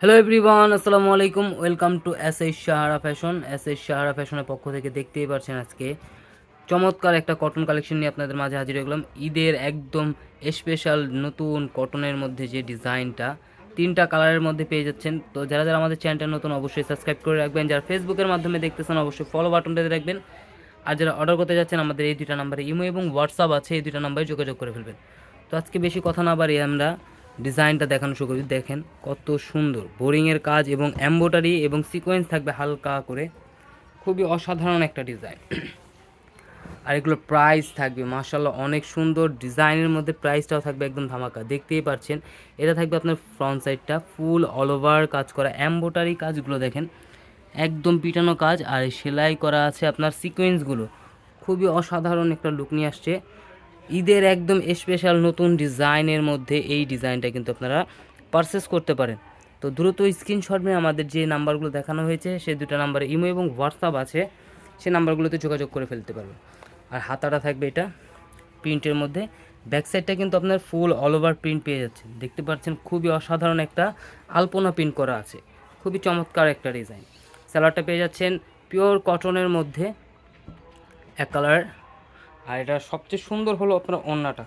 Hello everyone আসসালামু আলাইকুম welcome to S H Sahara fashion S H Sahara ফ্যাশনের পক্ষ থেকে দেখতেই পারছেন আজকে চমৎকার একটা কটন কালেকশন নিয়ে আপনাদের মাঝে হাজির হয়ে গেলাম। ঈদের একদম স্পেশাল নতুন কটনের মধ্যে যে ডিজাইনটা, তিনটা কালারের মধ্যে পেয়ে যাচ্ছেন। তো যারা যারা আমাদের চ্যানেলটা নতুন, অবশ্যই সাবস্ক্রাইব করে রাখবেন। যারা ফেসবুকের মাধ্যমে দেখতেছেন, অবশ্যই ফলো বাটনটাতে রাখবেন। আর যারা অর্ডার করতে যাচ্ছেন, আমাদের এই দুইটা নাম্বারে ইমো এবং হোয়াটসঅ্যাপ আছে। এই দুইটা নাম্বারে যোগাযোগ করে ফেলবেন। তো আজকে বেশি কথা না বাড়িয়ে আমরা ডিজাইনটা দেখানো শুরু করি দেখেন কত সুন্দর। বোরিংয়ের কাজ এবং এম্বোটারি এবং সিকোয়েন্স থাকবে হালকা করে। খুবই অসাধারণ একটা ডিজাইন। আর এগুলো প্রাইস থাকবে মার্শাল্লাহ অনেক সুন্দর। ডিজাইনের মধ্যে প্রাইসটাও থাকবে একদম ধামাকা। দেখতেই পাচ্ছেন, এটা থাকবে আপনার ফ্রন্ট সাইডটা, ফুল অল ওভার কাজ করা। এম্বোটারি কাজগুলো দেখেন, একদম পিটানো কাজ। আর সেলাই করা আছে আপনার সিকোয়েন্সগুলো। খুবই অসাধারণ একটা লুক নিয়ে আসছে। ঈদের একদম স্পেশাল নতুন ডিজাইনের মধ্যে এই ডিজাইনটা কিন্তু আপনারা পারচেস করতে পারেন। তো দ্রুত স্ক্রিনশট নিয়ে আমাদের যে নাম্বারগুলো দেখানো হয়েছে সেই দুটো নাম্বারে ইমো এবং হোয়াটসঅ্যাপ আছে সেই নাম্বারগুলোতে যোগাযোগ করে ফেলতে পারবেন। আর হাতাটা থাকবে এটা প্রিন্টের মধ্যে। ব্যাক সাইডটা কিন্তু আপনার ফুল অল ওভার প্রিন্ট পেয়ে যাচ্ছেন দেখতে পাচ্ছেন খুবই অসাধারণ একটা আলপনা প্রিন্ট করা আছে। খুবই চমৎকার একটা ডিজাইন স্যালাডটা পেয়ে যাচ্ছেন পিওর কটনের মধ্যে। এক কালার আর এটা সবচেয়ে সুন্দর হলো আপনার ওড়নাটা।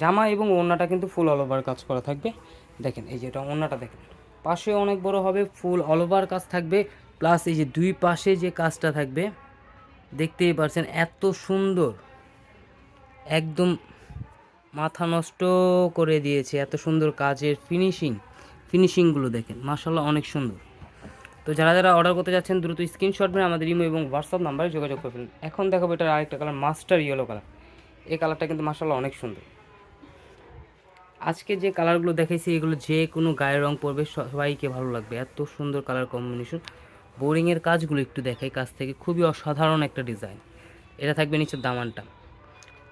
জামা এবং ওড়নাটা কিন্তু ফুল অল ওভার কাজ করা থাকবে। দেখেন, এই যে এটা ওড়নাটা দেখেন। পাশে অনেক বড় হবে ফুল অল ওভার কাজ থাকবে। প্লাস এই যে দুই পাশে যে কাজটা থাকবে, দেখতেই পারছেন এত সুন্দর। একদম মাথা নষ্ট করে দিয়েছে, এত সুন্দর কাজের ফিনিশিং ফিনিশিংগুলো দেখেন মাসাল্লাহ অনেক সুন্দর। তো যারা যারা অর্ডার করতে যাচ্ছেন, দ্রুত স্ক্রিনশট মেরে আমাদের ইমো এবং হোয়াটসঅ্যাপ নাম্বারে যোগাযোগ করে ফেলুন এখন দেখাবো এটার আরেকটা কালার মাস্টার ইয়েলো কালার এই কালারটা কিন্তু মাসাল্লাহ অনেক সুন্দর। আজকে যে কালারগুলো দেখাইছি, এগুলো যে কোনো গায়ের রং পরবে, সবাইকে ভালো লাগবে। এত সুন্দর কালার কম্বিনেশন বোরিংয়ের কাজগুলো একটু দেখাই, কাছ থেকে খুবই অসাধারণ একটা ডিজাইন এটা থাকবে নিচের দামানটা।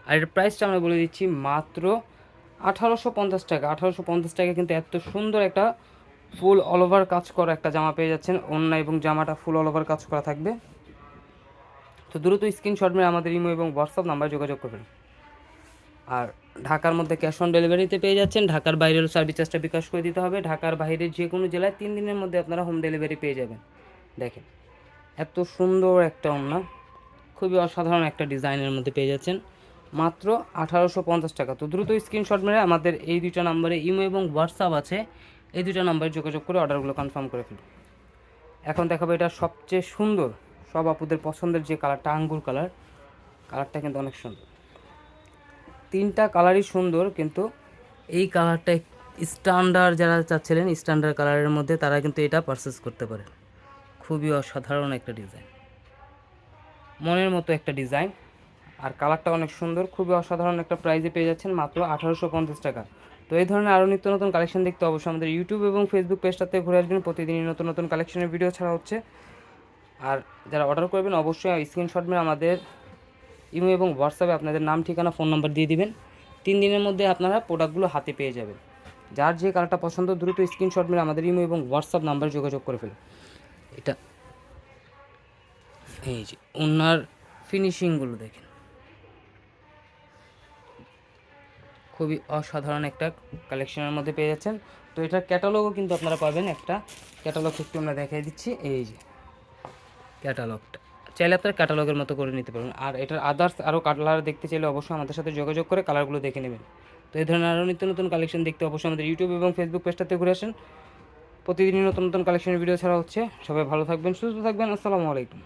আর এর প্রাইসটা আমরা বলে দিচ্ছি মাত্র আঠারোশো পঞ্চাশ টাকা। আঠারোশো পঞ্চাশ টাকা কিন্তু এত সুন্দর একটা ফুল অল ওভার কাজ করা একটা জামা পেয়ে যাচ্ছেন। অন্য এবং জামাটা ফুল অল ওভার কাজ করা থাকবে। তো দ্রুত স্ক্রিনশট মেরে আমাদের ইমো এবং হোয়াটসঅ্যাপ নাম্বারে যোগাযোগ করবেন। আর ঢাকার মধ্যে ক্যাশ অন ডেলিভারিতে পেয়ে যাচ্ছেন। ঢাকার বাইরের সার্ভিস চার্জটা বিকাশ করে দিতে হবে। ঢাকার বাইরের যে কোনো জেলায় তিন দিনের মধ্যে আপনারা হোম ডেলিভারি পেয়ে যাবেন। দেখেন, এত সুন্দর একটা ওড়না খুবই অসাধারণ একটা ডিজাইনের মধ্যে পেয়ে যাচ্ছেন। মাত্র আঠারোশো পঞ্চাশ টাকা। তো দ্রুত স্ক্রিনশট মেরে আমাদের এই দুইটা নাম্বারে ইমো এবং হোয়াটসঅ্যাপ আছে। এই দুইটা নাম্বারে যোগাযোগ করে অর্ডারগুলো কনফার্ম করে ফেলুন এখন দেখাবো এটা সবচেয়ে সুন্দর, সব আপুদের পছন্দের যে কালারটা আঙ্গুর কালার কালারটা কিন্তু অনেক সুন্দর। তিনটা কালারই সুন্দর, কিন্তু এই কালারটা স্ট্যান্ডার্ড যারা চাচ্ছিলেন স্ট্যান্ডার্ড কালারের মধ্যে তারা কিন্তু এটা পারচেস করতে পারে। খুবই অসাধারণ একটা ডিজাইন মনের মতো একটা ডিজাইন আর কালারটা অনেক সুন্দর, খুবই অসাধারণ একটা প্রাইজে পেয়ে যাচ্ছেন মাত্র আঠারোশো পঞ্চাশ টাকা। তো এই ধরনের আরও নিত্য নতুন কালেকশন দেখতে অবশ্যই আমাদের ইউটিউব এবং ফেসবুক পেজটাতে ঘুরে আসবেন। প্রতিদিনই নতুন নতুন কালেকশনের ভিডিও ছাড়া হচ্ছে। আর যারা অর্ডার করবেন, অবশ্যই স্ক্রিনশট মেরে আমাদের ইমো এবং হোয়াটসঅ্যাপে আপনাদের নাম, ঠিকানা ফোন নম্বর দিয়ে দিবেন। তিন দিনের মধ্যে আপনারা প্রোডাক্টগুলো হাতে পেয়ে যাবেন। যার যে কালারটা পছন্দ, দ্রুত স্ক্রিনশট মেরে আমাদের ইমো এবং হোয়াটসঅ্যাপ নাম্বারে যোগাযোগ করে ফেলুন। এটা এই যে, ওনার ফিনিশিংগুলো দেখেন। খুবই অসাধারণ একটা কালেকশনের মধ্যে পেয়ে যাচ্ছেন। তো এটার ক্যাটালগও কিন্তু আপনারা পাবেন একটা। ক্যাটালগ একটু আমরা দেখিয়ে দিচ্ছি। এই যে ক্যাটালগটা চাইলে আপনার ক্যাটালগের মতো করে নিতে পারবেন। আর এটার আদার্স আরও কালার দেখতে চাইলে অবশ্যই আমাদের সাথে যোগাযোগ করে কালারগুলো দেখে নেবেন। তো এই ধরনের আরও নিত্য নতুন কালেকশন দেখতে অবশ্যই আমাদের ইউটিউব এবং ফেসবুক পেজটাতে ঘুরে আসেন। প্রতিদিনই নতুন নতুন কালেকশনের ভিডিও ছাড়া হচ্ছে। সবাই ভালো থাকবেন, সুস্থ থাকবেন। আসসালামু আলাইকুম।